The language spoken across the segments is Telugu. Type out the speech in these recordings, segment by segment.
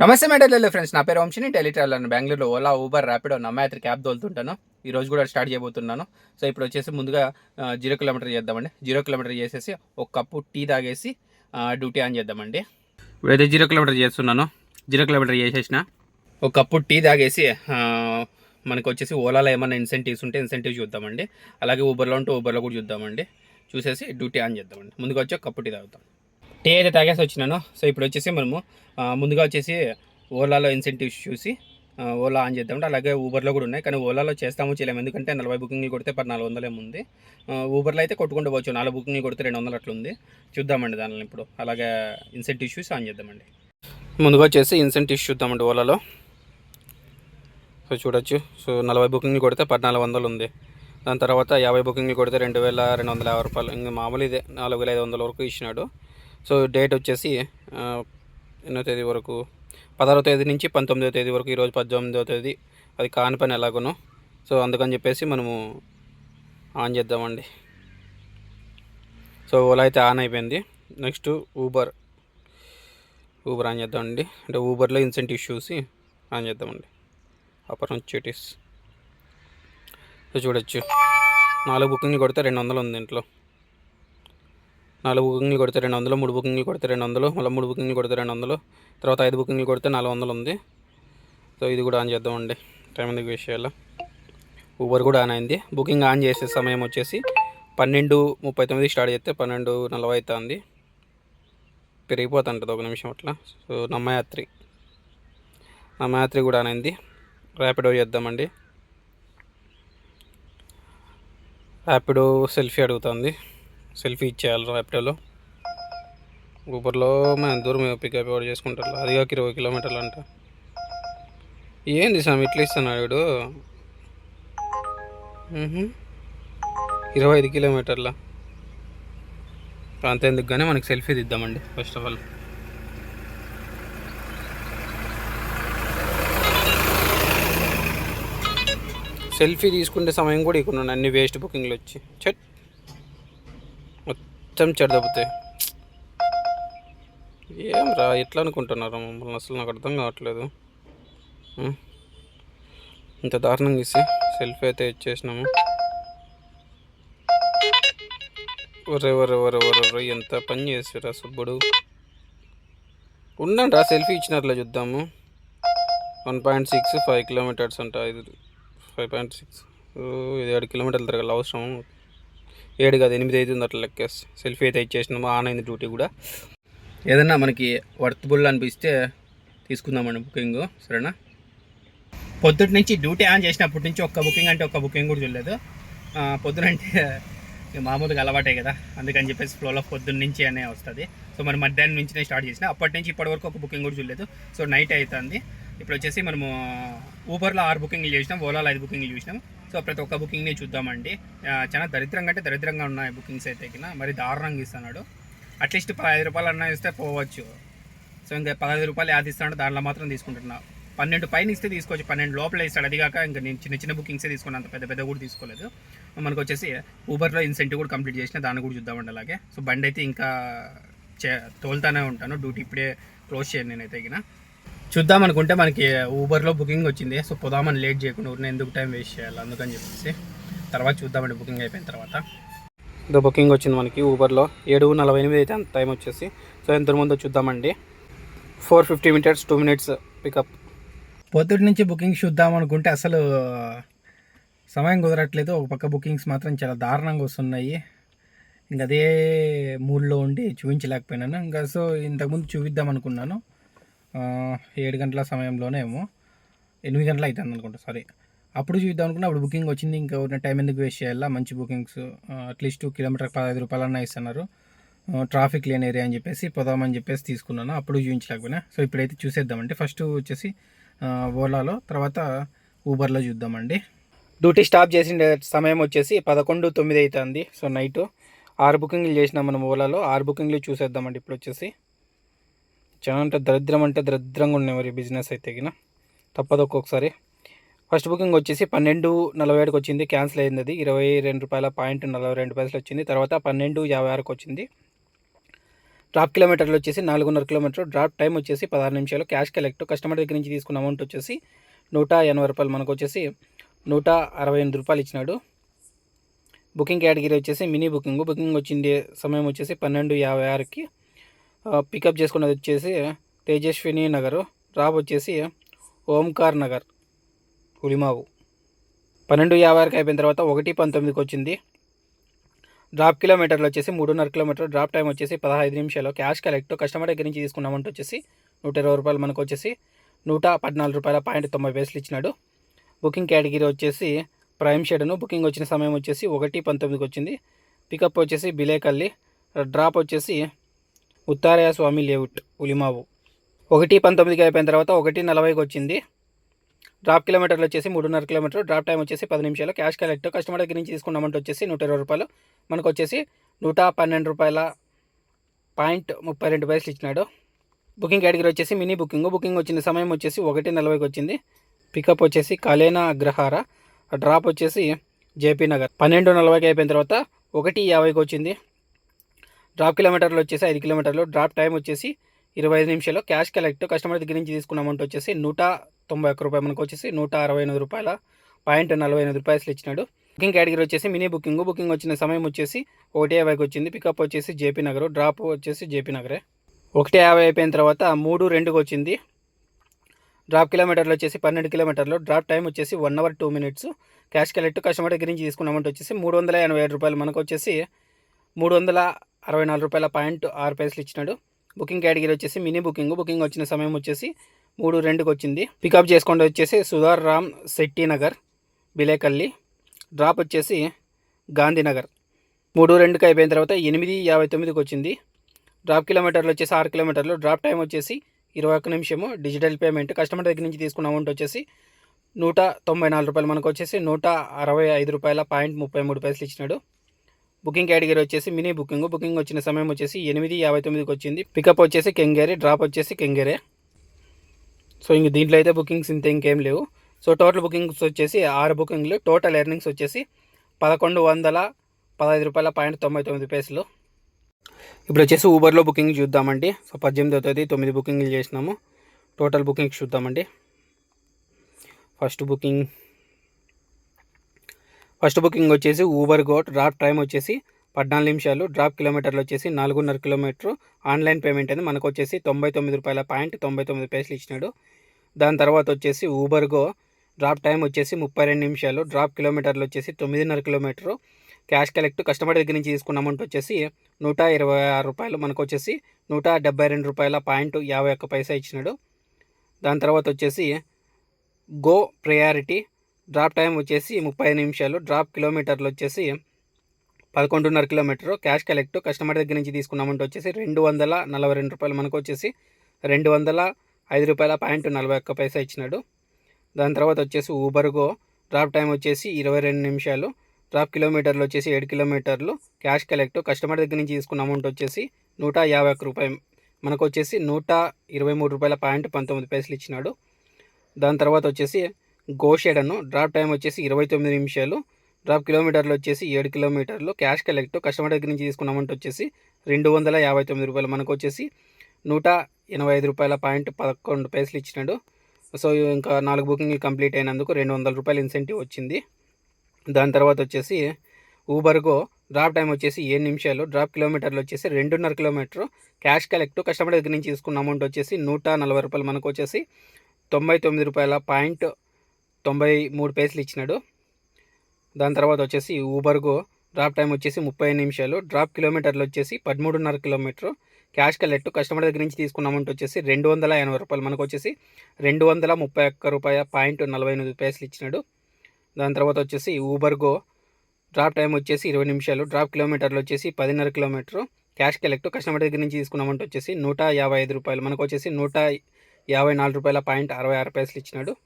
నమస్తే మేడల్లో ఫ్రెండ్స్. నా పేరు వంశీని. టెలి ట్రావెలర్ బెంగళూరులో ఓలా ఊబర్ ర్యాపిడో నమ్మాయత్రి క్యాబ్ తోలుతుంటాను. ఈ రోజు కూడా స్టార్ట్ చేయబోతున్నాను. సో ఇప్పుడు వచ్చేసి ముందుగా జీరో కిలోమీటర్ చేద్దామండి. జీరో కిలోమీటర్ చేసేసి ఒక కప్పు టీ తాగేసి డ్యూటీ ఆన్ చేద్దామండి. ఇప్పుడైతే జీరో కిలోమీటర్ చేస్తున్నాను. జీరో కిలోమీటర్ చేసేసిన. ఒక కప్పు టీ తాగేసి మనకు వచ్చేసి ఓలాలో ఏమైనా ఇన్సెంటివ్స్ ఉంటే ఇన్సెంటివ్ చూద్దామండి. అలాగే ఊబర్లో ఉంటే ఊబర్లో కూడా చూద్దామండి. చూసేసి డ్యూటీ ఆన్ చేద్దామండి. ముందుగా వచ్చి ఒక కప్పు టీ తాగుతాం. టీ అయితే తాగేసి వచ్చినాను. సో ఇప్పుడు వచ్చేసి మనము ముందుగా వచ్చేసి ఓలాలో ఇన్సెంటివ్స్ చూసి ఓలా ఆన్ చేద్దామంటే అలాగే ఊబర్లో కూడా ఉన్నాయి. కానీ ఓలాలో చేస్తాము చేయలేము. ఎందుకంటే నలభై బుకింగ్లు కొడితే పర్ నాలుగు వందలు ఏముంది ఊబర్లో అయితే కొట్టుకుంటూ పోవచ్చు. నాలుగు బుకింగ్లు కొడితే రెండు వందలు అట్లా ఉంది. చూద్దామండి దానిలో ఇప్పుడు. అలాగే ఇన్సెంటివ్ ఇష్యూస్ ఆన్ చేద్దామండి. ముందుగా వచ్చేసి ఇన్సెంటివ్స్ చూద్దామండి ఓలాలో. సో చూడొచ్చు. సో నలభై బుకింగ్లు కొడితే పద్నాలుగు వందలు ఉంది. దాని తర్వాత యాభై బుకింగ్లు కొడితే రెండు వేల రెండు వందల యాభై రూపాయలు. ఇంకా మామూలు ఇదే. నాలుగు వేల ఐదు వందల వరకు ఇచ్చినాడు. సో డేట్ వచ్చేసి ఎన్నో తేదీ వరకు? పదహారో తేదీ నుంచి పంతొమ్మిదో తేదీ వరకు ఈరోజు పద్దెనిమిదో తేదీ. అది కాని పని ఎలాగోనో. సో అందుకని చెప్పేసి మనము ఆన్ చేద్దామండి. సో ఓలా అయితే ఆన్ అయిపోయింది. Next Uber. ఊబర్ ఆన్ చేద్దామండి. అంటే ఊబర్లో ఇన్సెంటివ్ చూసి ఆన్ చేద్దామండి. ఆపర్చునిటీస్ సో చూడొచ్చు. నాలుగు బుకింగ్లు కొడితే రెండు వందలు ఉంది ఇంట్లో. నాలుగు బుకింగ్లు కొడితే రెండు వందలు మూడు బుకింగ్లు కొడితే రెండు వందలు మళ్ళీ మూడు బుకింగ్లు కొడితే రెండు వందలు తర్వాత ఐదు బుకింగ్లు కొడితే నాలుగు వందలు ఉంది. సో ఇది కూడా ఆన్ చేద్దామండి టైం ఎందుకు విషయాల్లో ఊబర్ కూడా ఆన్ అయింది. బుకింగ్ ఆన్ చేసే సమయం వచ్చేసి పన్నెండు ముప్పై తొమ్మిది స్టార్ట్ చేస్తే పన్నెండు నలభై అవుతుంది. పెరిగిపోతుంటుంది ఒక నిమిషం అట్లా. సో నమ్మయాత్రి. నమ్మయాత్రి కూడా ఆన్ అయింది. ర్యాపిడో చేద్దామండి. ర్యాపిడో సెల్ఫీ అడుగుతుంది. సెల్ఫీ ఇచ్చేయాలి ర్యాపిడోలో ఊబర్లో మనం దూరం పికప్ ఎవరు చేసుకుంటారు? అది కాక ఇరవై కిలోమీటర్లు అంట. ఏంది సార్ ఇట్లా ఇస్తున్నాడు వీడు? ఇరవై ఐదు కిలోమీటర్ల? అంతేందుకు కానీ మనకి సెల్ఫీ దిద్దామండి ఫస్ట్ ఆఫ్ ఆల్ సెల్ఫీ తీసుకునే సమయం కూడా ఇక్కడ అన్ని వేస్ట్ బుకింగ్లు వచ్చి. చెట్ మొత్తం చెడదబ్బుతాయి ఏం రా ఎట్లా అనుకుంటున్నారు మమ్మల్ని? అసలు నాకు అర్థం కావట్లేదు. ఇంత దారుణంగా ఇస్తే సెల్ఫీ అయితే ఇచ్చేసినాము. ఒరే ఒరే ఒరే ఒరే ఒరే ఎంత పని చేసారా సుబ్బుడు. ఉండండి రా సెల్ఫీ ఇచ్చినట్లే చూద్దాము. One point six five kilometres అంట ఇది ఫైవ్ పాయింట్ సిక్స్. ఇది ఏడు కిలోమీటర్లు తిరగాలి అవసరం. ఏడు కాదు ఎనిమిది ఐదు అట్లా లెక్కేసి. సెల్ఫీ అయితే ఇచ్చేసినాము ఆన్ అయింది డ్యూటీ కూడా. ఏదన్నా మనకి వర్త్బుల్ అనిపిస్తే తీసుకుందామండి బుకింగ్ సరేనా? పొద్దుటి నుంచి డ్యూటీ ఆన్ చేసినప్పటి నుంచి ఒక్క బుకింగ్ అంటే ఒక్క బుకింగ్ కూడా చూడలేదు. పొద్దునంటే మామూలుగా అలవాటే కదా అందుకని చెప్పేసి ఫ్లోలో పొద్దున్న నుంచి అనే వస్తుంది. సో మరి మధ్యాహ్నం నుంచినే స్టార్ట్ చేసిన అప్పటి నుంచి ఇప్పటి వరకు ఒక బుకింగ్ కూడా చూడలేదు. సో నైట్ అవుతుంది. ఇప్పుడు వచ్చేసి మనము ఊబర్లో ఆరు బుకింగ్లు చేసినాం ఓలాలో ఐదు బుకింగ్లు చూసినాం. సో ప్రతి ఒక్క బుకింగ్ని చూద్దామండి. చాలా దరిద్రంగా అంటే దరిద్రంగా ఉన్నాయి బుకింగ్స్ అయితే కింద. మరి దారుణంగా ఇస్తున్నాడు. అట్లీస్ట్ పదహైదు రూపాయలు అన్నా ఇస్తే పోవచ్చు. సో ఇంకా పదహైదు రూపాయలు యాది ఇస్తాడు. దాంట్లో మాత్రం తీసుకుంటున్నా. పన్నెండు పైన ఇస్తే తీసుకోవచ్చు. పన్నెండు లోపల ఇస్తాడు. అది కాక ఇంకా నేను చిన్న చిన్న బుకింగ్సే తీసుకున్నాను అంత పెద్ద పెద్ద కూడా తీసుకోలేదు. మనకు వచ్చేసి ఊబర్లో ఇన్సెంటివ్ కూడా కంప్లీట్ చేసిన. దాన్ని కూడా చూద్దామండి అలాగే. సో బండి అయితే ఇంకా చే తోలుతానే ఉంటాను. డ్యూటీ ఇప్పుడే క్లోజ్ చేయను నేనైతే గిన చూద్దాం అనుకుంటే మనకి ఊబర్లో బుకింగ్ వచ్చింది. సో పోదామని లేట్ చేయకుండా ఊరిని ఎందుకు టైం వేస్ట్ చేయాలి? అందుకని చెప్పేసి తర్వాత చూద్దామండి బుకింగ్ అయిపోయిన తర్వాత. ఇదో బుకింగ్ వచ్చింది మనకి ఊబర్లో ఏడు నలభై ఎనిమిది అయితే అంత టైం వచ్చేసి. సో ఎంత ముందో చూద్దామండి. Four fifty minutes two minutes pickup పొద్దుటి నుంచి బుకింగ్ చూద్దాం అనుకుంటే అసలు సమయం కుదరట్లేదు. ఒక పక్క బుకింగ్స్ మాత్రం చాలా దారుణంగా వస్తున్నాయి. ఇంకా అదే మూడ్లో ఉండి చూపించలేకపోయినాను. ఇంకా సో ఇంతకుముందు చూపిద్దాం అనుకున్నాను. ఏడు గంటల సమయంలోనే ఏమో ఎనిమిది గంటల అవుతుంది అనుకుంటా సారీ అప్పుడు చూద్దాం అనుకున్నా అప్పుడు బుకింగ్ వచ్చింది ఇంకా ఉన్న టైం ఎందుకు వేస్ట్ చేయాలా? మంచి బుకింగ్స్ అట్లీస్ట్ కిలోమీటర్ పదహైదు రూపాయలన్నా ఇస్తున్నారు. ట్రాఫిక్ లేని ఏరియా అని చెప్పేసి పోదామని చెప్పేసి తీసుకున్నాను అప్పుడు చూపించలేకపోయినా. సో ఇప్పుడైతే చూసేద్దామండి. ఫస్ట్ వచ్చేసి ఓలాలో తర్వాత ఊబర్లో చూద్దామండి. డ్యూటీ స్టాప్ చేసిన సమయం వచ్చేసి పదకొండు తొమ్మిది అవుతుంది సో నైట్ ఆరు బుకింగ్లు చేసినాం మనం ఓలాలో. ఆరు బుకింగ్లు చూసేద్దామండి ఇప్పుడు వచ్చేసి. చాలా అంటే దరిద్రం అంటే దరిద్రంగా ఉన్నాయి మరి బిజినెస్ అయితే గిన. తప్పదు ఒక్కొక్కసారి. ఫస్ట్ బుకింగ్ వచ్చేసి పన్నెండు నలభై ఏడుకి వచ్చింది క్యాన్సిల్ అయింది అది ఇరవై రెండు రూపాయల పాయింట్ నలభై రెండు పైసలు వచ్చింది. తర్వాత పన్నెండు యాభై ఆరుకి వచ్చింది. డ్రాప్ కిలోమీటర్లు వచ్చేసి నాలుగున్నర కిలోమీటర్ డ్రాప్ టైం వచ్చేసి పదహారు నిమిషాలు. క్యాష్ కలెక్ట్ కస్టమర్ దగ్గర నుంచి తీసుకున్న అమౌంట్ వచ్చేసి నూట ఎనభై రూపాయలు మనకు వచ్చేసి నూట అరవై ఎనిమిది రూపాయలు ఇచ్చినాడు. బుకింగ్ కేటగిరీ వచ్చేసి మినీ బుకింగ్ బుకింగ్ వచ్చింది సమయం వచ్చేసి పన్నెండు యాభై ఆరుకి పికప్ చేసుకున్నది వచ్చేసి తేజస్విని నగర్. డ్రాప్ వచ్చేసి ఓంకార్ నగర్ ఉలిమావు. పన్నెండు యాభైకి అయిపోయిన తర్వాత ఒకటి పంతొమ్మిదికి వచ్చింది. డ్రాప్ కిలోమీటర్లు వచ్చేసి మూడున్నర కిలోమీటర్ డ్రాప్ టైం వచ్చేసి పదహైదు నిమిషాలు. క్యాష్ కలెక్ట్ కస్టమర్ దగ్గర నుంచి తీసుకున్నామంటే వచ్చేసి నూట ఇరవై రూపాయలు మనకు వచ్చేసి నూట పద్నాలుగు రూపాయల పాయింట్ తొంభై పైసలు ఇచ్చినాడు. బుకింగ్ కేటగిరీ వచ్చేసి ప్రైమ్ షెడ్ను. బుకింగ్ వచ్చిన సమయం వచ్చేసి ఒకటి పంతొమ్మిదికి వచ్చింది. పికప్ వచ్చేసి బిలేకల్లి. డ్రాప్ వచ్చేసి ఉత్తారయ స్వామి లేఅవుట్ ఉలిమావు. ఒకటి పంతొమ్మిదికి అయిపోయిన తర్వాత ఒకటి నలభైకి వచ్చింది. డ్రాప్ కిలోమీటర్లు వచ్చేసి మూడున్నర కిలోమీటర్ డ్రాప్ టైం వచ్చేసి పది నిమిషాలు. క్యాష్ కలెక్ట్ కస్టమర్ దగ్గర నుంచి తీసుకున్నామంటే వచ్చేసి నూట ఇరవై రూపాయలు. మనకు వచ్చేసి నూట పన్నెండు రూపాయల పాయింట్ ముప్పై రెండు పైసలు ఇచ్చినాడు. బుకింగ్ కేటగిరీ వచ్చేసి మినీ బుకింగ్. బుకింగ్ వచ్చిన సమయం వచ్చేసి ఒకటి నలభైకి వచ్చింది. పికప్ వచ్చేసి కలేనా అగ్రహార. డ్రాప్ వచ్చేసి జేపీ నగర్. పన్నెండు నలభైకి అయిపోయిన తర్వాత ఒకటి యాభైకి వచ్చింది. డ్రాప్ కిలోమీటర్లు వచ్చేసి ఐదు కిలోమీటర్లు. డ్రాప్ టైం వచ్చేసి ఇరవై ఐదు నిమిషాలు. క్యాష్ కలెక్ట్ కస్టమర్ దగ్గర నుంచి తీసుకున్న అమౌంట్ వచ్చేసి నూట తొంభై ఒక్క రూపాయలు మనకు వచ్చేసి నూట అరవై ఎనిమిది రూపాయల పాయింట్ నలభై ఎనిమిది రూపాయలు ఇచ్చినాడు. బుకింగ్ కేటగిరీ వచ్చేసి మినీ బుకింగ్. బుకింగ్ వచ్చిన సమయం వచ్చేసి ఒకటి యాభైకి వచ్చింది. పికప్ వచ్చేసి జేపీ నగర్. డ్రాప్ వచ్చేసి జేపీ నగరే. ఒకటి యాభై అయిపోయిన తర్వాత మూడు రెండుకి వచ్చింది. డ్రాప్ కిలోమీటర్లు వచ్చేసి పన్నెండు కిలోమీటర్లు. డ్రాప్ టైం వచ్చేసి one hour two minutes. Cash collect customer దగ్గర నుంచి తీసుకున్న అమౌంట్ వచ్చేసి మూడు వందల ఎనభై ఏడు రూపాయలు. మనకు వచ్చేసి మూడు వందల అరవై నాలుగు రూపాయల పాయింట్ ఆరు పైసలు ఇచ్చినాడు. బుకింగ్ కేటగిరీ వచ్చేసి మినీ బుకింగ్. బుకింగ్ వచ్చిన సమయం వచ్చేసి మూడు రెండుకి వచ్చింది. పికప్ చేసుకోండి వచ్చేసి సుధార్ రామ్ శెట్టి నగర్ బిలేకల్లి. డ్రాప్ వచ్చేసి గాంధీనగర్ మూడు రెండుకి అయిపోయిన తర్వాత ఎనిమిది యాభై తొమ్మిదికి వచ్చింది. డ్రాప్ కిలోమీటర్లు వచ్చేసి ఆరు కిలోమీటర్లు. డ్రాప్ టైం వచ్చేసి ఇరవై ఒక్క నిమిషము. Digital payment. కస్టమర్ దగ్గర నుంచి తీసుకున్న అమౌంట్ వచ్చేసి నూట తొంభై నాలుగు రూపాయలు. మనకు వచ్చేసి నూట అరవై ఐదు రూపాయల పాయింట్ ముప్పై మూడు పైసలు ఇచ్చినాడు. బుకింగ్ కేటగిరీ వచ్చేసి మినీ బుకింగ్. బుకింగ్ వచ్చిన సమయం వచ్చేసి ఎనిమిది యాభై తొమ్మిదికి వచ్చింది. పికప్ వచ్చేసి కెంగేరి డ్రాప్ వచ్చేసి కెంగేరే. సో ఇంక దీంట్లో అయితే బుకింగ్స్ ఇంత ఇంకేం లేవు. సో టోటల్ బుకింగ్స్ వచ్చేసి ఆరు బుకింగ్లు టోటల్ ఎర్నింగ్స్ వచ్చేసి పదకొండు వందల పదహైదు రూపాయల పాయింట్ తొంభై తొమ్మిది పేసులు. ఇప్పుడు వచ్చేసి ఊబర్లో బుకింగ్ చూద్దామండి. సో పద్దెనిమిదో తేదీ తొమ్మిది బుకింగ్లు చేసినాము. టోటల్ బుకింగ్ చూద్దామండి. ఫస్ట్ బుకింగ్ ఫస్ట్ బుకింగ్ వచ్చేసి ఊబర్ గో డ్రాప్ టైం వచ్చేసి పద్నాలుగు నిమిషాలు డ్రాప్ కిలోమీటర్లు వచ్చేసి నాలుగున్నర కిలోమీటర్. ఆన్లైన్ పేమెంట్ అనేది మనకు వచ్చేసి తొంభై తొమ్మిది రూపాయల పాయింట్ తొంభై తొమ్మిది పైసలు ఇచ్చినాడు. దాని తర్వాత వచ్చేసి ఊబర్ గో డ్రాప్ టైం వచ్చేసి ముప్పై రెండు నిమిషాలు డ్రాప్ కిలోమీటర్లు వచ్చేసి తొమ్మిదిన్నర కిలోమీటరు. క్యాష్ కలెక్ట్ కస్టమర్ దగ్గర నుంచి తీసుకున్న అమౌంట్ వచ్చేసి నూట ఇరవై ఆరు రూపాయలు మనకు వచ్చేసి నూట డెబ్బై రెండు రూపాయల పాయింట్ యాభై ఒక్క పైసా ఇచ్చినాడు. దాని తర్వాత వచ్చేసి గో ప్రయారిటీ డ్రాప్ టైం వచ్చేసి ముప్పై నిమిషాలు. డ్రాప్ కిలోమీటర్లు వచ్చేసి పదకొండున్నర కిలోమీటర్. క్యాష్ కలెక్ట్ కస్టమర్ దగ్గర నుంచి తీసుకున్న అమౌంట్ వచ్చేసి రెండు వందల నలభై రెండు రూపాయలు. మనకు వచ్చేసి రెండు వందల ఐదు రూపాయల పాయింట్ నలభై ఒక్క పైసా ఇచ్చినాడు. దాని తర్వాత వచ్చేసి ఊబర్ గో డ్రాప్ టైం వచ్చేసి ఇరవై రెండు నిమిషాలు. డ్రాప్ కిలోమీటర్లు వచ్చేసి ఏడు కిలోమీటర్లు. క్యాష్ కలెక్ట్ కస్టమర్ దగ్గర నుంచి తీసుకున్న అమౌంట్ వచ్చేసి నూట యాభై ఒక్క రూపాయలు. మనకు వచ్చేసి నూట ఇరవై మూడు రూపాయల పాయింట్ పంతొమ్మిది పైసలు ఇచ్చినాడు. దాని తర్వాత వచ్చేసి గోషెడను డ్రాప్ టైం వచ్చేసి ఇరవై తొమ్మిది నిమిషాలు డ్రాప్ కిలోమీటర్లు వచ్చేసి ఏడు కిలోమీటర్లు క్యాష్ కలెక్ట్ కస్టమర్ దగ్గర నుంచి తీసుకున్న అమౌంట్ వచ్చేసి రెండు వందల యాభై తొమ్మిది రూపాయలు. మనకు వచ్చేసి నూట ఎనభై ఐదు రూపాయల పాయింట్ పదకొండు పైసలు ఇచ్చినాడు. సో ఇంకా నాలుగు బుకింగ్లు కంప్లీట్ అయినందుకు రెండు వందల రూపాయలు ఇన్సెంటివ్ వచ్చింది. దాని తర్వాత వచ్చేసి ఊబర్గో డ్రాప్ టైం వచ్చేసి ఏడు నిమిషాలు డ్రాప్ కిలోమీటర్లు వచ్చేసి రెండున్నర కిలోమీటర్ క్యాష్ కలెక్ట్ కస్టమర్ దగ్గర నుంచి తీసుకున్న అమౌంట్ వచ్చేసి నూట నలభై రూపాయలు. మనకు వచ్చేసి తొంభై తొమ్మిది రూపాయల పాయింట్ తొంభై మూడు పైసలు ఇచ్చినాడు. దాని తర్వాత వచ్చేసి ఊబర్గో డ్రాప్ టైం వచ్చేసి ముప్పై నిమిషాలు. డ్రాప్ కిలోమీటర్లు వచ్చేసి పదమూడున్నర కిలోమీటర్. క్యాష్ కలెక్ట్ కస్టమర్ దగ్గర నుంచి తీసుకున్న అమౌంట్ వచ్చేసి రెండు వందల ఎనభై రూపాయలు. మనకు వచ్చేసి రెండు వందల ముప్పై ఒక్క రూపాయ పాయింట్ నలభై ఎనిమిది పైసలు ఇచ్చినాడు. దాని తర్వాత వచ్చేసి ఊబర్గో డ్రాప్ టైం వచ్చేసి ఇరవై నిమిషాలు. డ్రాప్ కిలోమీటర్లు వచ్చేసి పదిన్నర కిలోమీటర్. క్యాష్ కలెక్ట్ కస్టమర్ దగ్గర నుంచి తీసుకున్న అమౌంట్ వచ్చేసి నూట యాభై ఐదు రూపాయలు. మనకు వచ్చేసి నూట యాభై నాలుగు రూపాయల పాయింట్ అరవై ఆరు పైసలు ఇచ్చినాడు.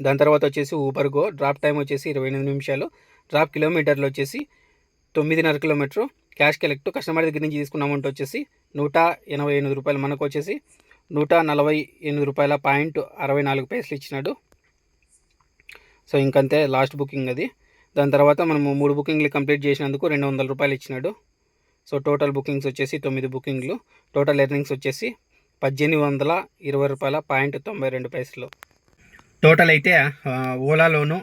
దాని తర్వాత వచ్చేసి ఊబర్ గో డ్రాప్ టైం వచ్చేసి ఇరవై ఎనిమిది నిమిషాలు. డ్రాప్ కిలోమీటర్లు వచ్చేసి తొమ్మిదిన్నర కిలోమీటర్. క్యాష్ కలెక్ట్ కస్టమర్ దగ్గర నుంచి తీసుకున్న అమౌంట్ వచ్చేసి నూట ఎనభై ఎనిమిది రూపాయలు. మనకు వచ్చేసి నూట నలభై ఎనిమిది రూపాయల పాయింట్ అరవై నాలుగు పైసలు ఇచ్చినాడు. సో ఇంకంతే లాస్ట్ బుకింగ్ అది. దాని తర్వాత మనము మూడు బుకింగ్లు కంప్లీట్ చేసినందుకు రెండు వందల రూపాయలు ఇచ్చినాడు. సో టోటల్ బుకింగ్స్ వచ్చేసి తొమ్మిది బుకింగ్లు టోటల్ ఎర్నింగ్స్ వచ్చేసి పద్దెనిమిది వందల ఇరవై రూపాయల పాయింట్ తొంభై రెండు పైసలు. టోటల్ అయితే ఓలాలోను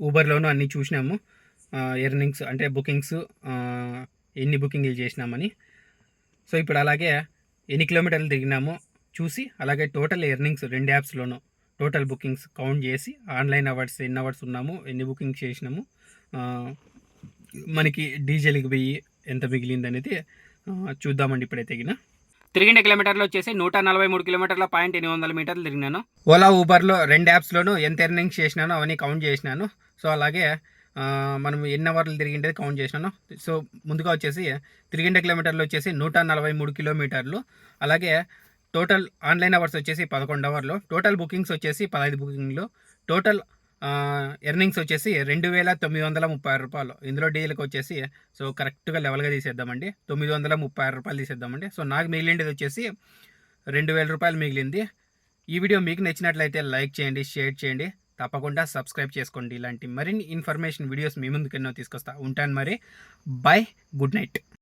ఊబర్లోను అన్నీ చూసినాము. ఎర్నింగ్స్ అంటే బుకింగ్స్ ఎన్ని బుకింగ్లు చేసినామని. సో ఇప్పుడు అలాగే ఎన్ని కిలోమీటర్లు తిరిగినామో చూసి అలాగే టోటల్ ఎర్నింగ్స్ రెండు యాప్స్లోనూ టోటల్ బుకింగ్స్ కౌంట్ చేసి ఆన్లైన్ అవర్స్ ఎన్ని అవర్స్ ఉన్నాము ఎన్ని బుకింగ్స్ చేసినాము మనకి డీజిల్కి పోయి ఎంత మిగిలింది అనేది చూద్దామండి ఇప్పుడైతే తగిన తిరిగిన కిలోమీటర్లు వచ్చేసి నూట నలభై మూడు కిలోమీటర్ల పాయింట్ ఎనిమిది వందల మీటర్లు తిరిగినాను. ఓలా ఊబర్లో రెండు యాప్స్లోనూ ఎంత ఎర్నింగ్స్ చేసినానో అవన్నీ కౌంట్ చేసినాను. సో అలాగే మనం ఎన్ని అవర్లు తిరిగిండేది కౌంట్ చేసినాను. సో ముందుగా వచ్చేసి తిరిగిండే కిలోమీటర్లు వచ్చేసి నూట నలభై మూడు కిలోమీటర్లు. అలాగే టోటల్ ఆన్లైన్ అవర్స్ వచ్చేసి పదకొండు అవర్లు. టోటల్ బుకింగ్స్ వచ్చేసి పదహైదు బుకింగ్లు. టోటల్ ఎర్నింగ్స్ వచ్చేసి రెండు వేల తొమ్మిది వందల ముప్పై ఆరు రూపాయలు. ఇందులో డీలకు వచ్చేసి సో కరెక్ట్గా లెవెల్గా తీసేద్దామండి. తొమ్మిది వందల ముప్పై ఆరు రూపాయలు తీసేద్దామండి. సో నాకు మిగిలిండేది వచ్చేసి రెండు వేల రూపాయలు మిగిలింది. ఈ వీడియో మీకు నచ్చినట్లయితే లైక్ చేయండి షేర్ చేయండి. తప్పకుండా సబ్స్క్రైబ్ చేసుకోండి. ఇలాంటి మరిన్ని ఇన్ఫర్మేషన్ వీడియోస్ మీ ముందుకెన్నో తీసుకొస్తా. ఉంటాను మరి. Bye good night.